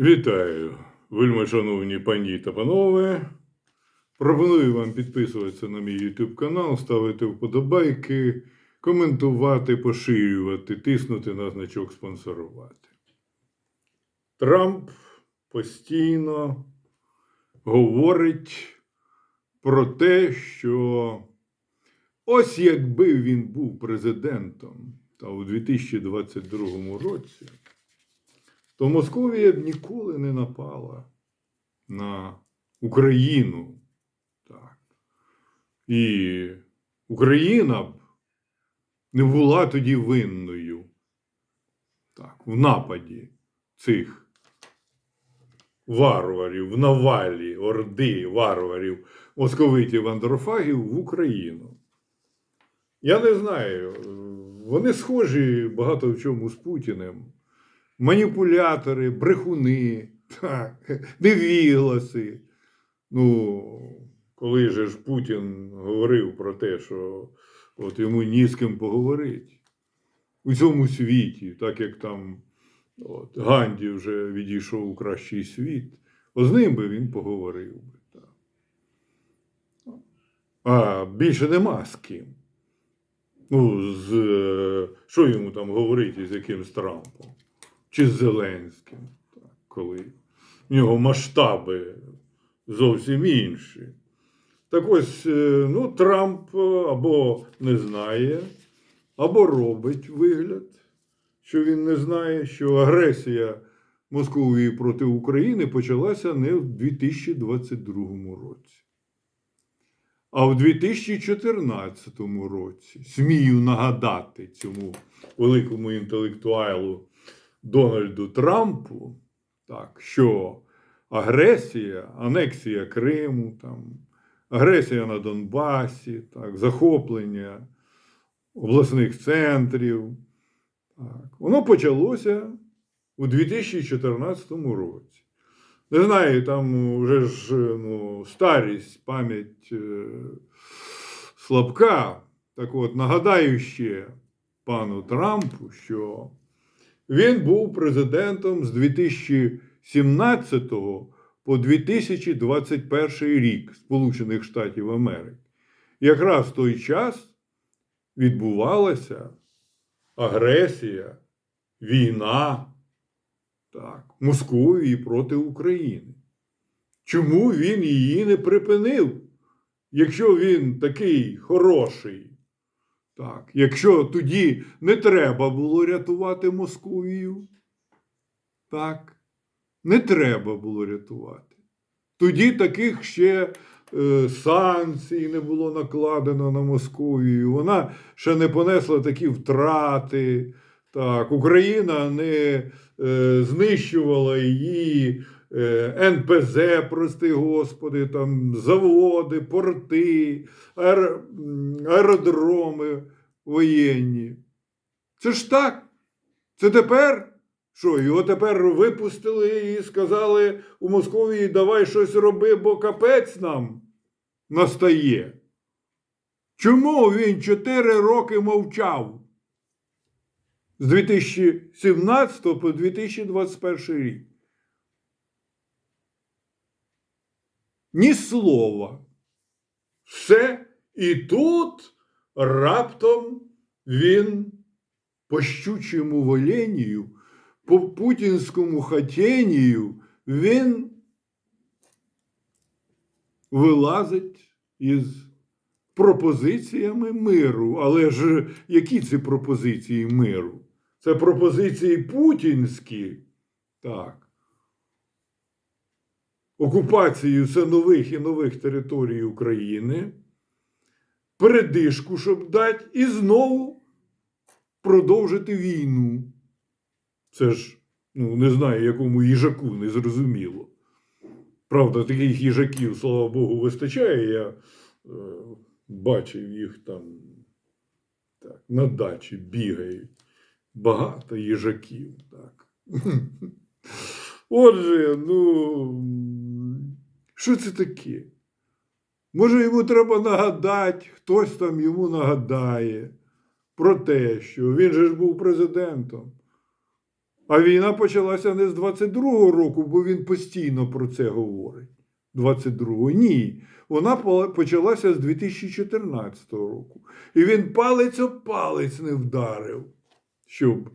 Вітаю, вельми шановні пані та панове. Пропоную вам підписуватися на мій YouTube канал, ставити вподобайки, коментувати, поширювати, тиснути на значок спонсорувати. Трамп постійно говорить про те, що ось якби він був президентом та у 2022 році то Московія б ніколи не напала на Україну. Так. І Україна б не була тоді винною так, в нападі цих варварів, в навалі, орди варварів, московитів андрофагів в Україну. Я не знаю, вони схожі багато в чому з Путіним маніпулятори, брехуни, невігласи. Ну, коли же ж Путін говорив про те, що от йому ні з ким поговорити у цьому світі, так як там от, Ганді вже відійшов у кращий світ, от з ним би він поговорив би. А більше нема з ким. Ну, з, е, що йому там говорити з якимсь Трампом? Чи з Зеленським, коли нього масштаби зовсім інші. Так ось е, ну, Трамп або не знає, або робить вигляд, що він не знає, що агресія Московії проти України почалася не в 2022 році. А в 2014 році смію нагадати цьому великому інтелектуалу Дональду Трампу, так, що агресія, анексія Криму, там, агресія на Донбасі, так, захоплення обласних центрів, так, воно почалося у 2014 році. Не знаю, там вже ж ну, старість, пам'ять е, слабка. Так от, нагадаю ще пану Трампу, що він був президентом з 2017 по 2021 рік Сполучених Штатів Америки. Якраз в той час відбувалася агресія, війна так, Московії проти України. Чому він її не припинив? Якщо він такий хороший, так, якщо тоді не треба було рятувати Московію, так, не треба було рятувати. Тоді таких ще е, санкцій не було накладено на Московію. Вона ще не понесла такі втрати. Так, Україна не е, знищувала її е, НПЗ, прости господи, там заводи, порти, аер, аеродроми воєнні. Це ж так. Це тепер. Що, його тепер випустили і сказали у Московії давай щось роби, бо капець нам настає. Чому він 4 роки мовчав? З 2017 по 2021 рік. Ні слова. Все. І тут раптом він по щучому воленню, по путінському хотінню, він вилазить із пропозиціями миру. Але ж які це пропозиції миру? Це пропозиції путінські. Так. Окупацію все нових і нових територій України, передишку, щоб дати, і знову продовжити війну. Це ж, ну, не знаю, якому їжаку не зрозуміло. Правда, таких їжаків, слава Богу, вистачає. Я е, бачив їх там так, на дачі бігають. Багато їжаків. Так. Отже, ну, що це таке? Може, йому треба нагадати, хтось там йому нагадає про те, що він же ж був президентом. А війна почалася не з 22-го року, бо він постійно про це говорить. 22-го. Ні. Вона почалася з 2014 року. І він палець об палець не вдарив, щоб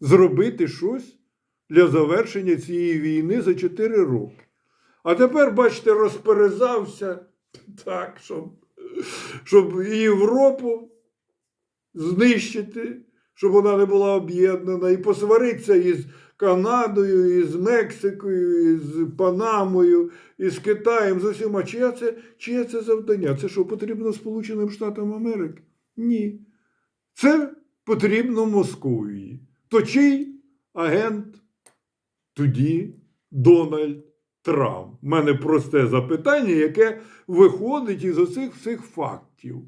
зробити щось для завершення цієї війни за 4 роки. А тепер, бачите, розперезався так, щоб, щоб Європу знищити, щоб вона не була об'єднана, і посваритися із Канадою, із Мексикою, із Панамою, із Китаєм, з усіма. Чия це, чиє це завдання? Це що, потрібно Сполученим Штатам Америки? Ні. Це потрібно Московії. То чий агент тоді Дональд Трамп? У мене просте запитання, яке виходить із оцих всіх фактів.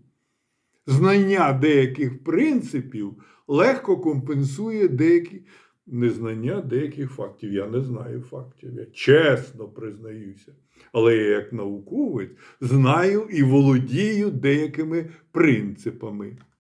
Знання деяких принципів легко компенсує деякі незнання деяких фактів. Я не знаю фактів. Я чесно признаюся. Але я як науковець знаю і володію деякими принципами.